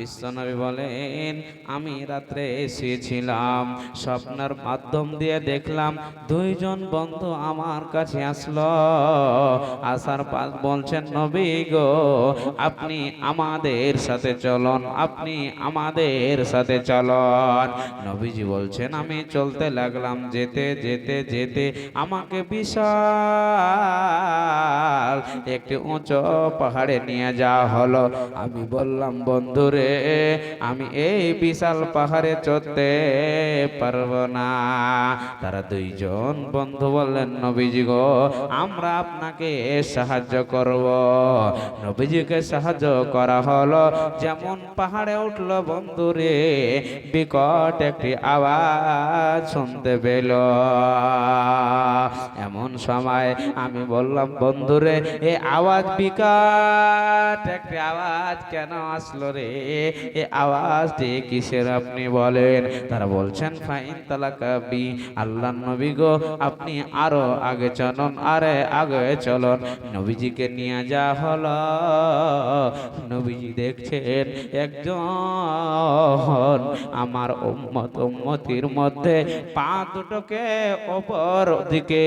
বিশ্বনবী বলেন, আমি রাত্রে এসেছিলাম, স্বপ্নের মাধ্যম দিয়ে দেখলাম দুইজন বন্ধু আমার কাছে আসলো। আসার পর বলছেন, নবী গো, আপনি আমাদের সাথে চলুন, আপনি আমাদের সাথে চলুন। নবীজি বলছেন, আমি চলতে লাগলাম, যেতে যেতে যেতে আমাকে বিশাল একটি উঁচু পাহাড়ে নিয়ে যাওয়া হলো। আমি বললাম, বন্ধুরে আমি এই বিশাল পাহাড়ে চড়তে পারব না। তারা দুইজন বন্ধু বললেন, নবীজি গো, আমরা আপনাকে সাহায্য করব। নবীজিকে সাহায্য করা হলো। যেমন পাহাড়ে উঠল বন্ধুরে, বিকট একটি আওয়াজ শুনতে পেল। এমন সময় আমি বললাম, বন্ধুরে, এ আওয়াজ বিকট একটি আওয়াজ কেন আসলো রে? এ আওয়াজটি কিসের আপনি বলেন? তারা বলছেন, ফাইন তালাকাবি আল্লাহ নবী গো, আপনি আরও আগে চলুন, আরে আগে চলুন। নবীজিকে নিয়ে যা হলো। নবীজি দেখছেন একজন আমার উম্মত, উম্মতির মধ্যে পা দুটোকে ওপর দিকে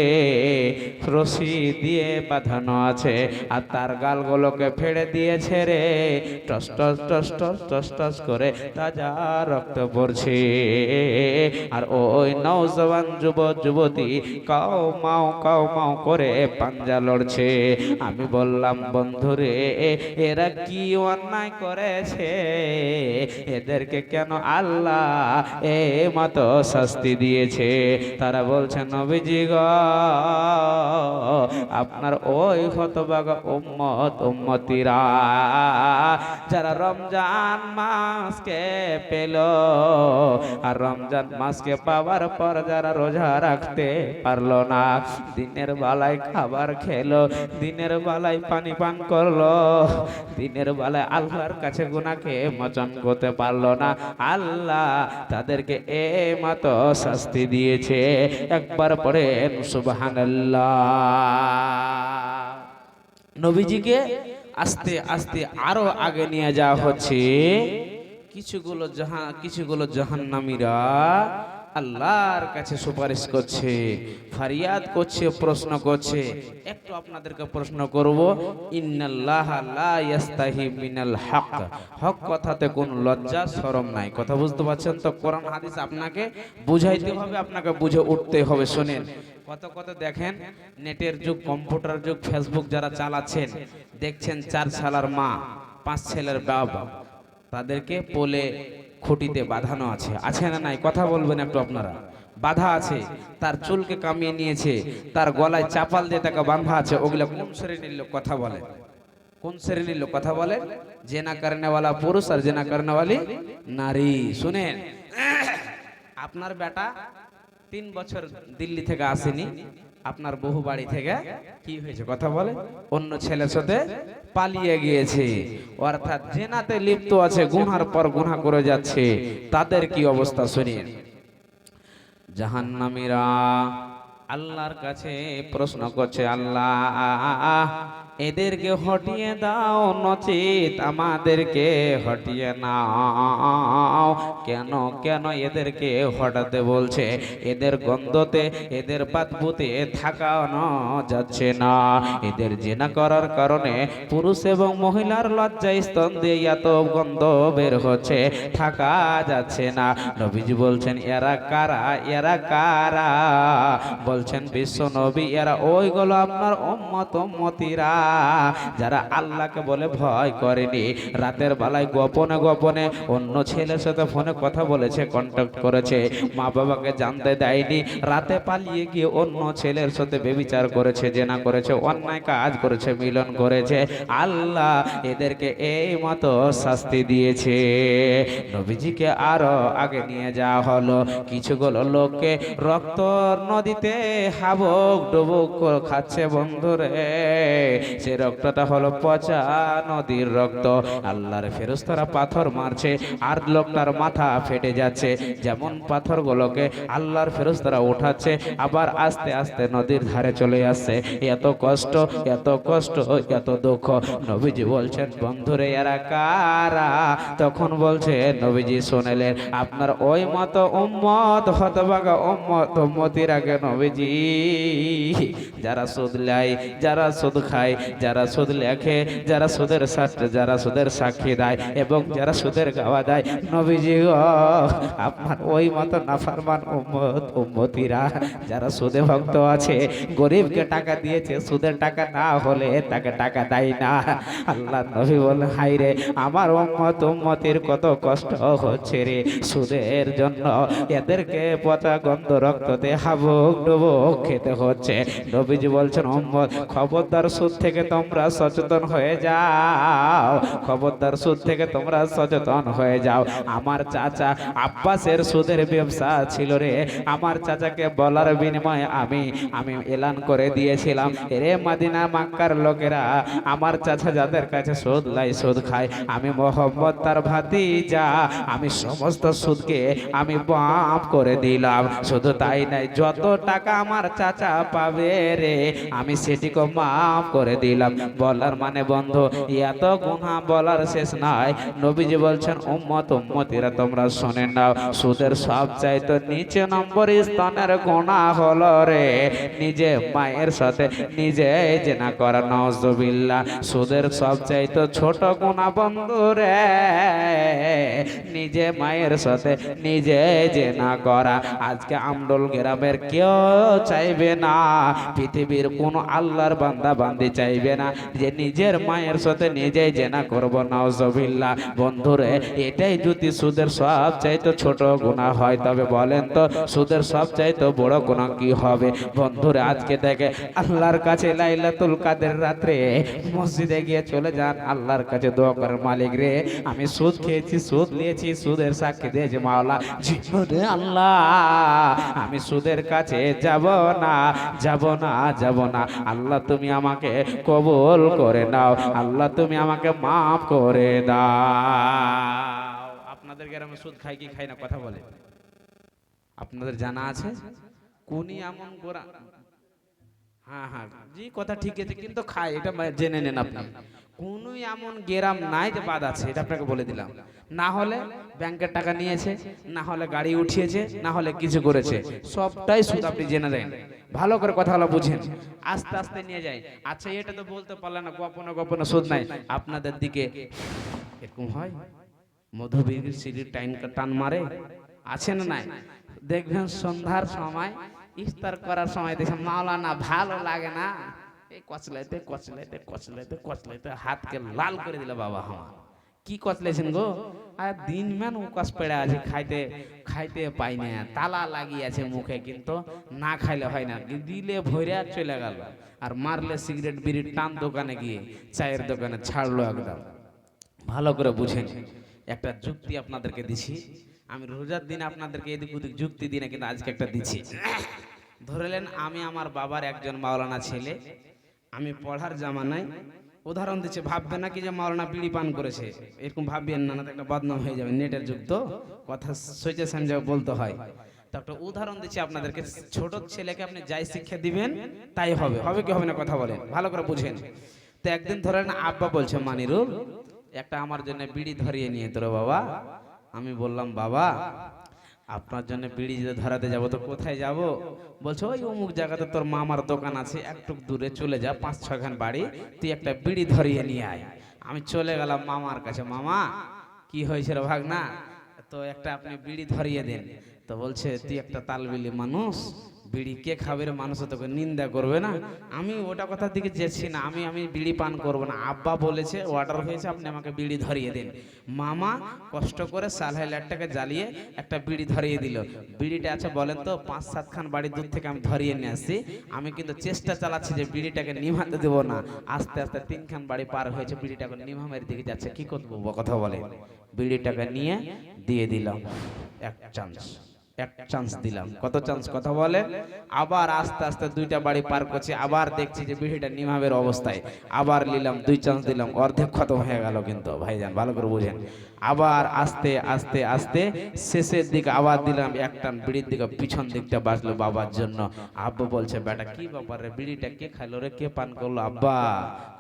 রশি দিয়ে বাঁধানো আছে আর তার গালগুলোকে ফেড়ে দিয়েছে রে। টস টস টস টস টস টস করে তাজা রক্ত পড়ছে। আর ওই নৌজওয়ান যুব, যুবতী কাও মাও কাও মাও করে পাঞ্জা লড়ছে। আমি বললাম, বন্ধুরে, এরা কি অন্যায় করেছে। এদেরকে কেন আল্লাহ এ মতো শাস্তি দিয়েছে? তারা বলছে, নবীজি গ, আপনার ওই হতবাগা উম্মত, উম্মতিরা যারা রমজান মাসকে পেল আর রমজান মাসকে পাওয়ার পর যারা রোজা রাখতে পারল না, দিনের বেলায় খাবার খেলো, দিনের বেলায় পানি পান করল, দিনের বেলায় আল্লাহর কাছে গুনাকে মোচন করতে পারল না। আল্লাহ তাদেরকে এ মতো শাস্তি দিয়েছে। একবার পরে নবীজিকে আস্তে আস্তে আরও আগে নিয়ে যাওয়া হচ্ছে। কিছুগুলো জাহা, কিছুগুলো জাহান্নামীরা আল্লাহর কাছে সুপারিশ করছে, ফারিয়াদ করছে, প্রশ্ন করছে। একটু আপনাদেরকে প্রশ্ন করব, ইন্নাল্লাহ লা ইয়াস্তাহি মিনাল হক। হক কথাতে কোনো লজ্জা, শরম নাই। কথা বুঝতে পারছেন তো? কোরআন, হাদিস আপনাকে বুঝাইতে হবে, আপনাকে বুঝে উঠতে হবে। শোনেন, কত কত দেখেন, নেটের যুগ, কম্পিউটার যুগ, ফেসবুক যারা চালাচ্ছেন, দেখছেন চার সালার মা, পাঁচ ছেলের বাবা তাদেরকে পোলে খুঁটিতে বাঁধানো আছে। আছে না নাই? কথা বলবেন একটু আপনারা। বাধা আছে, তার চুলকে কামিয়ে নিয়েছে, তার গলায় চাপাল দিয়ে তাকে বাঁধা আছে। ওগুলো কোন শ্রেণির লোক কথা বলে? কোন শ্রেণির লোক কথা বলে? জেনা করনেওয়ালা পুরুষ আর জেনা করনেওয়ালি নারী। শুনেন, আপনার বেটা তিন বছর দিল্লি থেকে আসেনি। আপনার বহু বাড়ি থেকে কি হয়েছে? কথা বলে? অন্য ছেলের সাথে পালিয়ে গিয়েছে। অর্থাৎ জেনাতে লিপ্ত আছে গুনার পর গুনা করে যাচ্ছে। তাদের কি অবস্থা শুনিয়ে জাহান্নামীরা আল্লাহর কাছে প্রশ্ন করছে আল্লাহ এদেরকে হটিয়ে দাও, নচিত আমাদেরকে হটিয়ে নাও। কেন কেন এদেরকে হটাতে বলছে? এদের গন্ধতে, এদের বাদবুতে থাকানো যাচ্ছে না। এদের জেনা করার কারণে পুরুষ এবং মহিলার লজ্জা স্তন দিয়ে এত গন্ধ বের হচ্ছে, থাকা যাচ্ছে না। নবীজি বলছেন, এরা কারা? এরা কারা? বলছেন, বিশ্ব নবী, এরা ওইগুলো আপনার উম্মত উম্মতিরা যারা আল্লাহকে বলে ভয় করেনি, রাতের বেলায় গোপনে গোপনে অন্য ছেলের সাথে ফোনে কথা বলেছে কন্ট্যাক্ট করেছে, মা বাবাকে জানতে দেয়নি, রাতে পালিয়ে গিয়ে অন্য ছেলের সাথে বেবিচার করেছে, জেনা করেছে, অন্যায় কাজ করেছে, মিলন করেছে, আল্লাহ এদেরকে এই মতো শাস্তি দিয়েছে। নবীজিকে আরও আগে নিয়ে যাওয়া হলো কিছুগুলো লোককে রক্ত নদীতে হাবক ডুবুক খাচ্ছে বন্ধুরে। সে রক্তটা হলো পচা নদীর রক্ত। আল্লাহর ফেরস্তারা পাথর মারছে, আর লোকটার মাথা ফেটে যাচ্ছে। যেমন পাথরগুলোকে আল্লাহর ফেরস্তারা উঠাচ্ছে, আবার আস্তে আস্তে নদীর ধারে চলে আসছে। এত কষ্ট এত কষ্ট, এত দুঃখ। নবীজি বলছেন, বন্ধুরে, এরা কারা? তখন বলছে, নবীজি শোনেলেন, আপনার ওই মতো উম্মত, হতভাগা উম্মত, উম্মতির আগে নবীজি। যারা সুদ লাই, যারা সুদ খায় যারা সুদ লেখে, যারা সুদের শাস্ত্রে যারা সুদের সাক্ষী দেয় এবং যারা সুদের গাওয়া দেয় নবীজি আপনার ওই মতো নাফারমান উম্মত, উম্মতিরা যারা সুদে ভক্ত আছে, গরিবকে টাকা দিয়েছে সুদের টাকা না হলে তাকে টাকা দেয় না। আল্লাহ নবী বলেন হাই রে, আমার উম্মত, উম্মতির কত কষ্ট হচ্ছে রে। সুদের জন্য এদেরকে পচা গন্ধ রক্ততে হাবুক ডুবুক খেতে হচ্ছে। নবীজি বলছেন, উম্মত, খবরদার সুদ থেকে তোমরা সচেতন হয়ে যাও। খবরদার সুদ থেকে তোমরা সচেতন হয়ে যাও। আমার চাচা আব্বাসের সুদের ব্যবসা ছিল রে। আমার চাচাকে বলার বিনিময়ে আমি আমি এলান করে দিয়েছিলাম। রে মাদিনা মাক্কার লোকেরা, আমার চাচা যাদের কাছে সুদ লাই সুদ খায়, আমি মোহাম্মদ, তার ভাতি যা আমি সমস্ত সুদকে আমি বাপ করে দিলাম। শুধু তাই নাই যত টাকা আমার চাচা পাবে রে, আমি সেটিকে মাফ করে দিলাম। বলার মানে বন্ধু, এত গুণা বলার শেষ নাই। নবীজি বলছেন, উম্মত, উম্মতিরা তোমরা শোনেন নাও। সুদের সব চাইতো নিচে নম্বর স্থানের গোনা হলো রে। নিজে মায়ের সাথে নিজে জেনা করা নজবিল্লা সুদের সব চাইতো ছোট গোনা বন্ধু রে। নিজে মায়ের সাথে নিজে জেনা করা। আজকে আমডোল গ্রামের কেউ চাইবে না। পৃথিবীর কোন আল্লাহর বান্দা বান্দি চাইবে না। যে নিজের মায়ের সাথে নিজেই জেনা করব নজবিল্লা বন্ধুরে, এটাই যদি সুদের সব চাইতো ছোট গুণা হয়, তবে বলেন তো, সুদের সব চাইতো বড় গুণা কি হবে? বন্ধুরে, আজকে দেখে আল্লাহর কাছে লাইলাতুল কাদের রাত্রে মসজিদে গিয়ে চলে যান। আল্লাহর কাছে দোয়া করেন, মালিক রে, আমি সুদ খেয়েছি, সুদ নিয়েছি, সুদের সাক্ষী দিয়েছি মাওলা। জীবনে আল্লাহ, আমি সুদের কাছে যাব না যাব না যাব না। আল্লাহ, তুমি আমাকে কবুল করে নাও। আল্লাহ, তুমি আমাকে মাফ করে দাও। আপনাদের গ্রামে সুদ খাই কি খাই না, কথা বলে। আপনাদের জানা আছে? কোনই এমন গোরা। হ্যাঁ হ্যাঁ জি, কথা ঠিক আছে, কিন্তু খায়, এটা জেনে নেন আপনি। কোন এমন গেরাম নাই যে বাদ আছে, এটা আপনাকে বলে দিলাম। না হলে ব্যাংকের টাকা নিয়েছে, না হলে গাড়ি উঠিয়েছে, না হলে কিছু করেছে, সবটাই সুদ আপনি জেনে দেন ভালো করে কথা হলো বুঝেন। আস্তে আস্তে নিয়ে যায় আচ্ছা এটা তো বলতে পারলে না, গোপনে গোপনে সুদ নাই। আপনাদের দিকে এরকম হয়? মধুবীর সিঁড়ির টাইম টান মারে? আছে না নাই? দেখবেন সন্ধ্যার সময়, ইফতার করার সময় দেখে মাওলানা ভালো লাগে না। কচলাইতে কচলাইতে কচলাইতে কচলাইতে হাতকে লাল করে দিল বাবা আমার। কি কচলেছেন গো? আর দিন ম্যান উকাস পেড়ে আছে খাইতে খাইতে পাই না তালা লাগিয়ে আছে মুখে কিন্তু না খাইলে হয় না। দিলে ভরে চলে গেল। আর মারলে সিগারেট বিড়ির টান দোকানে গিয়ে চায়ের দোকানে ছাড়লো একদম। ভালো করে বুঝেন একটা যুক্তি আপনাদেরকে দিছি। আমি রোজার দিন আপনাদেরকে এদিক ওদিক যুক্তি দিই না কিন্তু আজকে একটা দিচ্ছি ধরেলেন আমি আমার বাবার একজন মাওলানা ছেলে। আমি পড়ার জামানায় উদাহরণ দিচ্ছে, ভাববে না কি যে মাওলানা বিড়ি পান করেছে? এরকম ভাববেন না না একটা বদনাম হয়ে যাবে, নেটের যুগ তো। কথা সোচে সমঝে বলতে হয়। তো একটা উদাহরণ দিচ্ছি আপনাদেরকে, ছোট ছেলেকে আপনি যাই শিক্ষা দিবেন, তাই হবে। হবে কি হবে না কথা বলেন, ভালো করে বুঝেন। তো একদিন ধরেন আব্বা বলছে, মানিরুল, একটা আমার জন্য বিড়ি ধরিয়ে নিয়ে তোর বাবা। আমি বললাম, বাবা আপনার জন্য বিড়ি যদি ধরাতে যাব, তো কোথায় যাব? বলছো, ওই অমুক জায়গাতে তোর মামার দোকান আছে একটু দূরে চলে যা, পাঁচ ছখান বাড়ি, তুই একটা বিড়ি ধরিয়ে নিয়ে আয়। আমি চলে গেলাম মামার কাছে, মামা, কি হয়েছে রে ভাগনা? তো একটা আপনি বিড়ি ধরিয়ে দেন। তো বলছে, তুই একটা তালবিলি মানুষ বিড়ি কে খাবে মানুষ তোকে নিন্দা করবে না? আমি ওটা কথার দিকে যেছি না, আমি আমি বিড়ি পান করব না। আব্বা বলেছে অর্ডার হয়েছে, আপনি আমাকে বিড়ি ধরিয়ে দিন। মামা কষ্ট করে সালহাই লাইটটাকে জ্বালিয়ে একটা বিড়ি ধরিয়ে দিল। বিড়িটা আছে বলেন তো, পাঁচ সাতখান বাড়ি দূর থেকে আমি ধরিয়ে নিয়ে আসছি। আমি কিন্তু চেষ্টা চালাচ্ছি যে বিড়িটাকে নিভাতে দেবো না। আস্তে আস্তে তিনখান বাড়ি পার হয়েছে বিড়িটাকে নিভামের দিকে যাচ্ছে। কি করব কথা বলে। বিড়িটাকে নিয়ে দিয়ে দিলাম। এক চান্স এক চান্স দিলাম। কত চান্স কথা বলে? আবার আস্তে আস্তে দুইটা বাড়ি পার করছি, আবার দেখছি যে বিড়িটা নিমাবের অবস্থায়। আবার নিলাম, দুই চান্স দিলাম, অর্ধেক খতম হয়ে গেল কিন্তু, ভাইজান, ভালো করে বুঝেন। আবার আস্তে আস্তে আস্তে শেষের দিকে আবার দিলাম, এক টান বিড়ির দিকে পিছন দিকটা বাঁচলো বাবার জন্য। আব্বা বলছে, বেটা, কি ব্যাপার রে, বিড়িটা কে খাইলো রে, কে পান করল? আব্বা,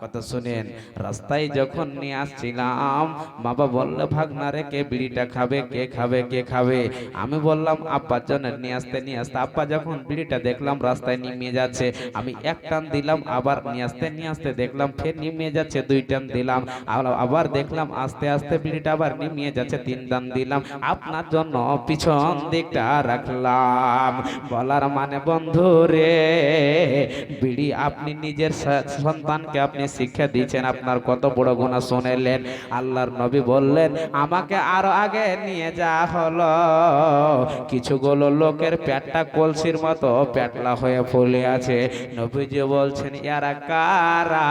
কথা শুনেন, রাস্তায় যখন নিয়ে আসছিলাম, বাবা বলল, ভাগনা রে, কে বিড়িটা খাবে, কে খাবে কে খাবে? আমি বললাম আব্বার জন্য নিয়ে আসতে নিয়ে আসতে আব্বা যখন বিড়িটা দেখলাম, রাস্তায় নিমিয়ে যাচ্ছে, আমি এক টান দিলাম, আবার নিয়ে আসতে নিয়ে আসতে দেখলাম, ফের নিমিয়ে যাচ্ছে, দুই টান দিলাম, আবার- আবার দেখলাম, আস্তে আস্তে বিড়িটা আবার নিমিয়ে যাচ্ছে, তিন টান দিলাম, আপনার জন্য পিছন দিকটা রাখলাম। বলার মানে বন্ধু রে, বিড়ি আপনি নিজের সন্তানকে আপনি শিক্ষা দিয়েছেন, আপনার কত বড় গুণা শুনেলেন। আল্লাহর নবী বললেন, আমাকে আরও আগে নিয়ে যা হলো। কিছুগুলো লোকের পেটটা কলসির মতো পেটলা হয়ে ফুলে আছে। নবীজি বলছেন, ইয়ারা কারা?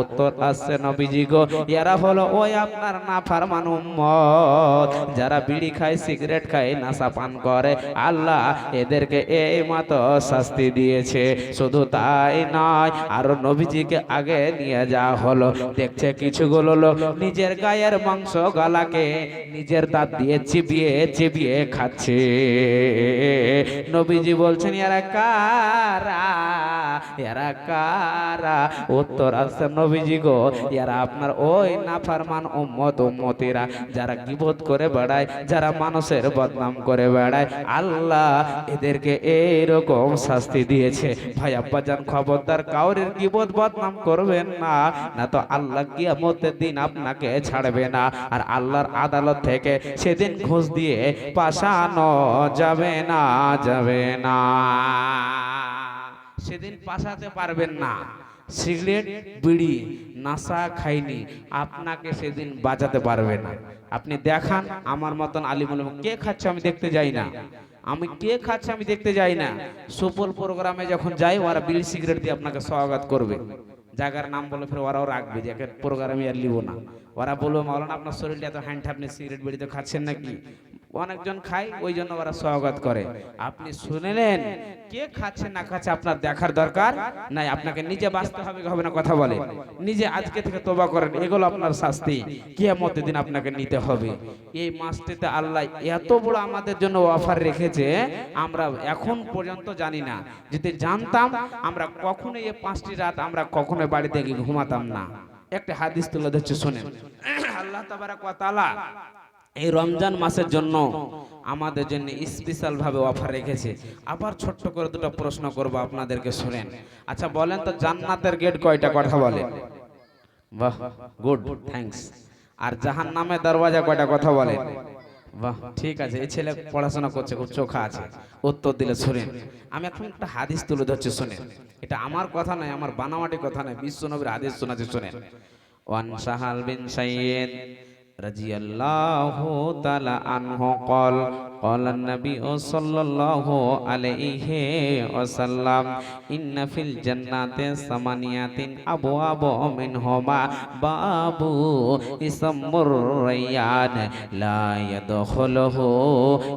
উত্তর আসছে নবীজি গো, ইয়ারা হলো ওই আপনার না ফারমান উম্মত, যারা বিড়ি খায়, সিগারেট খায়, নাশা পান করে। আল্লাহ এদেরকে এই মতো শাস্তি দিয়েছে। শুধু তাই নয়, আর নবীজিকে আগে নিয়ে যাওয়া হলো। দেখছে কিছুগুলো লোক নিজের গায়ের মাংস গলাকে নিজের দাঁত দিয়ে চিবিয়ে চিবিয়ে খাচ্ছে। নবীজি বলছেন এরা কারা? এরা কারা? উত্তর আসছে নবীজি গো এরা আপনার ওই নাফারমান উম্মত, উম্মতিরা যারা গিবত করে বেড়ায়, যারা মানুষের বদনাম করে বেড়ায়। আল্লাহ এদেরকে এইরকম শাস্তি দিয়েছে। ভাই, আব্বাজান খবরদার, কাউরের গিবত বদনাম করবেন না না তো আল্লাহ কিয়ামতের দিন আপনাকে ছাড়বে না। আর আল্লাহর আদালত থেকে সেদিন ঘুষ দিয়ে পাশানো যাবে না যাবে না। সেদিন পাশাতে পারবেন না। সিগারেট, বিড়ি, নাশা খাইনি, আপনাকে সেদিন বাঁচাতে পারবে না। আপনি দেখান আমার মতন আলিমুল কে খাচ্ছে আমি দেখতে যাই না। আমি কে খাচ্ছে আমি দেখতে যাই না। সুপল প্রোগ্রামে যখন যাই, ওরা বিড়ি, সিগারেট দিয়ে আপনাকে স্বাগত করবে। জায়গার নাম বলে ফের ওরাও রাখবে যে একে প্রোগ্রামে আর লিব না। ওরা বলবে, মাওলানা, আপনার শরীরটা এত হ্যান্ড আপনি সিগারেট, বিড়ি তো খাচ্ছেন নাকি? অনেকজন খায়, ওই জন্য ওরা স্বাগত করে। আপনি শুনেলেন কে খাচ্ছে না খাচ্ছে আপনার দেখার দরকার? নাই, আপনাকে নিজে বাঁচতে হবে হবে না কথা বলে। নিজে আজকে থেকে তোবা করেন, এগুলো আপনার শাস্তি। কিয়ামতের দিন আপনাকে নিতে হবে। এই মাসটিতে আল্লাহ এত বড় আমাদের জন্য অফার রেখেছে, আমরা এখন পর্যন্ত জানি না। যদি জানতাম, আমরা কখনো এই পাঁচটি রাত আমরা কখনো বাড়িতে ঘুমাতাম না। একটা হাদিস তুলে ধরছে, শুনেন। আল্লাহ তাবারাক ওয়া তাআলা এই রমজান মাসের জন্য আমাদের জন্য স্পেশাল ভাবে অফার রেখেছে। আবার ছোট্ট করে দুটো প্রশ্ন করব আপনাদেরকে শুনেন। আচ্ছা বলেন তো জান্নাতের গেট কয়টা? কথা বলেন। বাহ গুড থ্যাঙ্কস আর জাহান নামে দরওয়াজা কয়টা? কথা বলেন। বাহ, ঠিক আছে। এই ছেলে পড়াশোনা করছে, খুব চোখা আছে। উত্তর দিলে শুনেন। আমি এখন একটা হাদিস তুলে ধরছি, শুনেন। এটা আমার কথা নয়, আমার বানামাটি কথা নয়। বিশ্বনবীর হাদিস শোনাচ্ছে, শুনেন। ওয়ান সাহাল বিন সাইয়েদ رضي الله تعالى عنه قال قال النبي صلى الله عليه وسلم إن في الجنة ثمانية أبواب منهما باب اسم الريان لا يدخله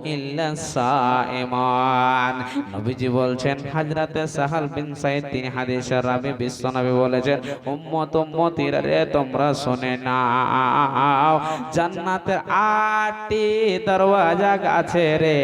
إلا الصائمان নবীজি বলছেন হাজরাতে সাহাল বিন সাইদ তিনি হাদিসের রাবি বিশ্বনবী বলেছেন উম্মত উম্মতিরা রে তোমরা শুনে নাও জান্নাতের আটটি দরওয়াজা আছে রে,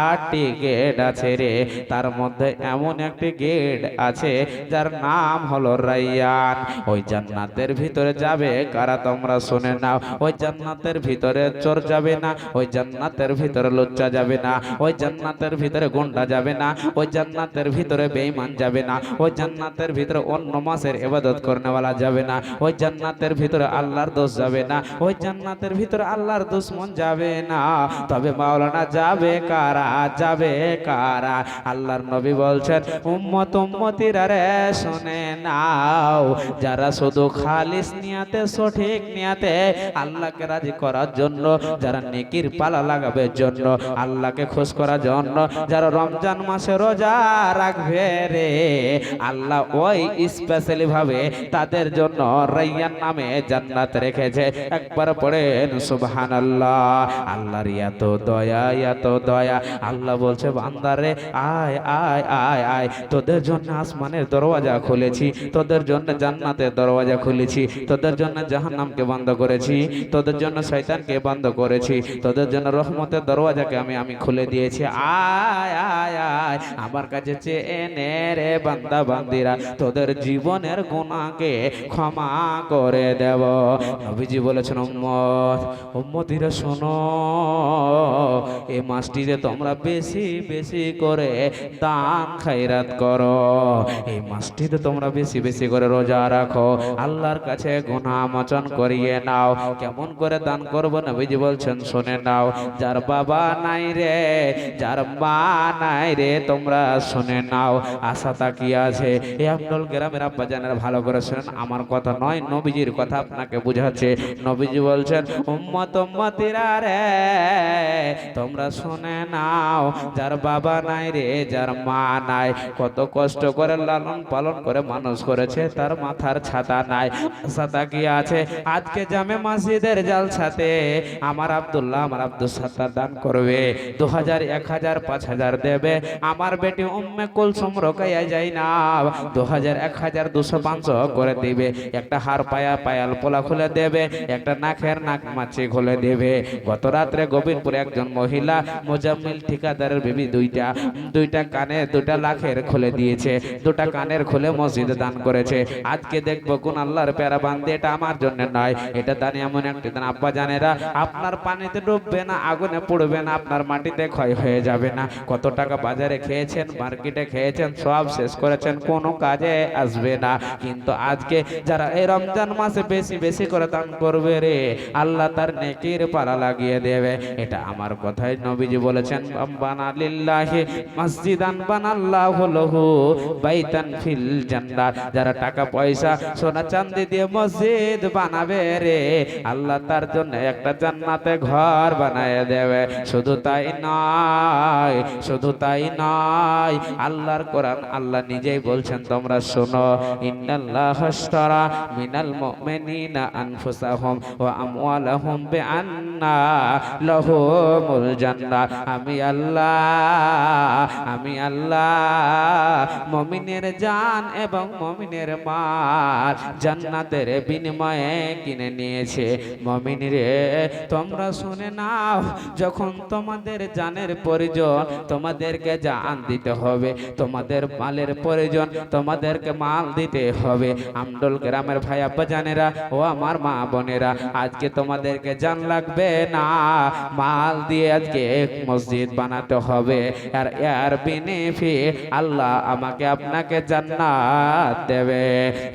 আটটি গেট আছে রে। তার মধ্যে এমন একটি গেট আছে, যার নাম হলো রাইয়ান। ওই জান্নাতের ভিতরে যাবে কারা তোমরা শুনে নাও। ওই জান্নাতের ভিতরে চোর যাবে না, ওই জান্নাতের ভিতরে লজ্জা যাবে না, ওই জান্নাতের ভিতরে গুন্ডা যাবে না, ওই জান্নাতের ভিতরে বেঈমান যাবে না, ওই জান্নাতের ভিতরে অন্য মাসের ইবাদত করনেওয়ালা যাবে না, ওই জান্নাতের ভিতরে আল্লাহর দোষ যাবে না, ওই জান্নাতের ভিতরে আল্লাহর দুশ্মন যাবে না। তবে মাওলানা যাবে, কারা যাবে, কারা? আল্লাহর নবী বলছেন, উম্মত উম্মতিরা রে, শুনে নাও। যারা শুধু খালিস নিয়াতে, সঠিক নিয়াতে আল্লাহকে রাজি করার জন্য, যারা নেকির পালা লাগাবে জন্য, আল্লাহকে খুশ করার জন্য, যারা রমজান মাসে রোজা রাখবে রে, আল্লাহ ওই স্পেশালি ভাবে তাদের জন্য রাইয়ান নামে জান্নাত রেখেছে। একবার পড়েন, সুবহানাল্লাহ। আল্লাহর এত দয়া দয়া এত দয়া। আল্লাহ বলছে, বান্দারে, আয় আয় আয় আয়। তোদের জন্য আসমানের দরওয়াজা খুলেছি, তোদের জন্য জান্নাতের দরওয়াজা খুলেছি, তোদের জন্য জাহান্নামকে বন্ধ করেছি, তোদের জন্য শয়তানকে বন্ধ করেছি, তোদের জন্য রহমতের দরওয়াজাকে আমি আমি খুলে দিয়েছি। আয় আয় আয়, আমার কাছে চেয়ে নে রে বান্দা, বান্দিরা, তোদের জীবনের গুণাকে ক্ষমা করে দেব। নবীজি বলেছেন, উম্মত, উম্মতিরা শোনো। এই মাসটিতে তোমরা বেশি বেশি করে দান খাইরাত করো। এই মাসটিতে তোমরা বেশি বেশি করে রোজা রাখো। আল্লাহর কাছে গুনাহ মোচন করিয়ে নাও। কেমন করে দান করব নবীজি বলছেন, শুনে নাও, যার বাবা নাই রে, যার মা নাই রে, তোমরা শুনে নাও। আশা তাকিয়ে আছে। এ আব্দুল গ্রামের আব্বা জানের ভালো করে শুনেন, আমার কথা নয়, নবীজির কথা আপনাকে বুঝাচ্ছে। নবীজি বলছেন, উম্মত, উম্মতিরা রে তোমরা শুনে নাও, যার বাবা নাই রে, যার মা নাই, কত কষ্ট করে লালন পালন করে মানুষ করেছে, তার মাথার ছাতা নাই, ছাতা কি আছে? আজকে জামে মসজিদের জালসাতে আমার আব্দুল্লাহ আমার আব্দুল সাত্তার দান করবে দু হাজার এক হাজার পাঁচ হাজার দেবে। আমার বেটি উম্মে কুলসুম রোকাইয়া যাই না দু হাজার এক হাজার দুশো, পাঁচশো করে দিবে। একটা হার পায়া, পায়াল পোলা খুলে দেবে, একটা নাকের নাক মাছি খুলে দেবে। গত রাত্রে গোবিন্দপুরে একজন মহিলা মোজাম্মিল ঠিকাদারের বেবি দুইটা। দুইটা কানে দুটা লাখের খুলে দিয়েছে। দুটা কানের খুলে মসজিদে দান করেছে। আজকে দেখব কোন আল্লাহর প্যারা বান্ধে এটা আমার জন্য নয়। এটা দানি এমন একটি দান। আব্বা জানেরা, আপনার পানিতে ডুববে না, আগুনে পড়বে না, আপনার মাটিতে ক্ষয় হয়ে যাবে না। কত টাকা বাজারে খেয়েছেন, মার্কেটে খেয়েছেন, সব শেষ করেছেন, কোনো কাজে আসবে না। কিন্তু আজকে যারা এই রমজান মাসে বেশি বেশি করে দান করবে রে, আল্লাহ তার নেকির পালা লাগিয়ে দেবে। এটা আমার কথাই নবীজি বলেছেন বানা লিল্লাহি মসজিদান বানাল্লাহু লাহু বাইতান ফিল জান্নাত যারা টাকা পয়সা সোনা চাঁদি দিয়ে মসজিদ বানাবে রে আল্লাহ তার জন্য একটা জান্নাতে ঘর বানায় দেবে। শুধু তাই নয় শুধু তাই নয় আল্লাহর কোরআন আল্লাহ নিজেই বলছেন তোমরা শোনো ইন্নাল্লাহ হাশতারা মিনাল মুমিনিনা আনফুসাহুম ওয়া আমওয়ালাহুম বিআন্না লাহুমুল জান্নাত। আমি আল্লাহ আমি আল্লাহ। মমিনের জান এবং মমিনের মাল জান্নাতের বিনিময়ে কিনে নিয়েছে। মমিন তোমরা শুনে নাও, যখন তোমাদের জানের প্রয়োজন, তোমাদেরকে জান দিতে হবে। তোমাদের মালের প্রয়োজন, তোমাদেরকে মাল দিতে হবে। আমডল গ্রামের ভাই আব্বা জানেরা ও আমার মা বোনেরা, আজকে তোমাদেরকে জান লাগবে না। মাল দিয়ে আজকে এক মসজিদ বানাতে হবে। আর এর বিনিফি আল্লাহ আমাকে আপনাকে জান্নাত দেবে।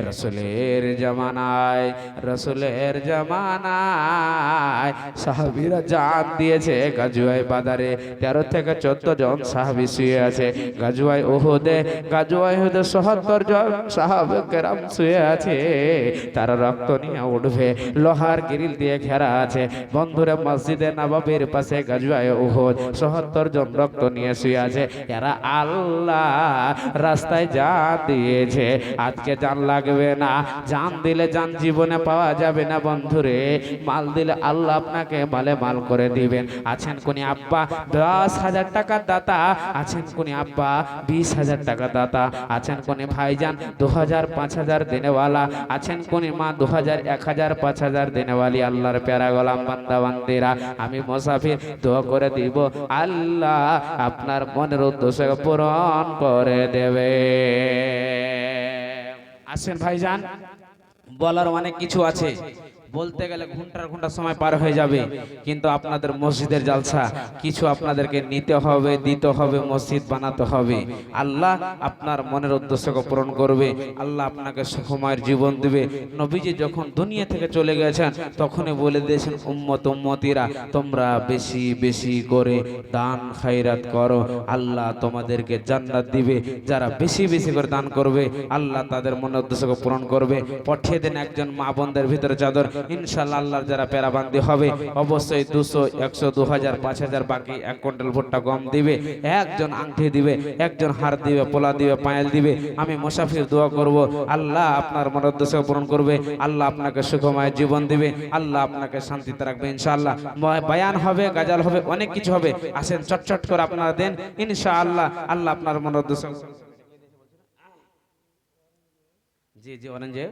রসুলের জামানায় রসুলের জামানায় সাহাবিরা জান দিয়েছে গাজুয়াই বাজারে। তেরো থেকে চোদ্দ জন সাহাবি শুয়ে আছে। গাজুয়াই ওহুদে গাজুয়াই ওহুদে সত্তর জন সাহাব কেরাম শুয়ে আছে। তারা রক্ত নিয়ে উঠবে, লোহার গ্রিল দিয়ে ঘেরা আছে। বন্ধুরা, মসজিদে নবাবের পাশে গাজুয়ায় উহুদ। সত্তর জন রক্ত নিয়ে শুয়ে আছে। এরা আল্লাহ রাস্তায় যা দিয়েছে। আজকে জান লাগবে না। জান দিলে জান জীবনে পাওয়া যাবে না বন্ধুরে। মাল দিলে আল্লাহ আপনাকে মালে মাল করে দিবেন। আছেন কোনি আব্বা? দশ হাজার টাকার দাতা। আছেন কোনি আব্বা? বিশ হাজার টাকা দাতা। আছেন কোনি ভাইজান? দু হাজার, পাঁচ হাজার দেনেওয়ালা। আছেন কোনি মা? দু হাজার, এক হাজার, পাঁচ হাজার দেনেওয়ালি। আল্লাহর প্যারা গোলাম বান্দা বান্দিরা। আমি মোসাফির। দোয়া করে দিব। আল্লাহ আপনার মনের উদ্দেশ্য পূরণ করে দেবে। আসেন ভাইজান। বলার অনেক কিছু আছে। বলতে গেলে ঘণ্টার ঘণ্টা সময় পার হয়ে যাবে। কিন্তু আপনাদের মসজিদের জালসা, কিছু আপনাদেরকে নিতে হবে, দিতে হবে, মসজিদ বানাতে হবে। আল্লাহ আপনার মনের উদ্দেশ্যকে পূরণ করবে। আল্লাহ আপনাকে সুখময়ের জীবন দিবে। নবীজি যখন দুনিয়া থেকে চলে গেছেন, তখনই বলে দিয়েছেন, উম্মত উম্মতিরা, তোমরা বেশি বেশি করে দান খাইরাত করো। আল্লাহ তোমাদেরকে জান্নাত দিবে। যারা বেশি বেশি করে দান করবে, আল্লাহ তাদের মনের উদ্দেশ্যকে পূরণ করবে। পাঠিয়ে দেন একজন মা বোনদের ভিতরে চাদর। ইনশাল্লাহ যারা পেরাবান্দি হবে, অবশ্যই দুশো, একশো, দু হাজার, পাঁচ হাজার বাকি এক কুইন্টাল ভুট্টা গম দিবে, একজন আংটি দিবে, একজন হার দিবে, পোলা দিবে, পায়েল দিবে। আমি মুসাফির দোয়া করব, আল্লাহ আপনার মনোদ্দেশ্য পূরণ করবে, আল্লাহ আপনাকে সুখময় জীবন দিবে, আল্লাহ আপনাকে শান্তিতে রাখবে, ইনশাআল্লাহ। বায়ান হবে, গাজাল হবে, অনেক কিছু হবে, আসেন চটচট করে আপনারা দেন, ইনশাআল্লাহ, আল্লাহ আপনার মনোদ্দেশ্য জি জি অরেঞ্জে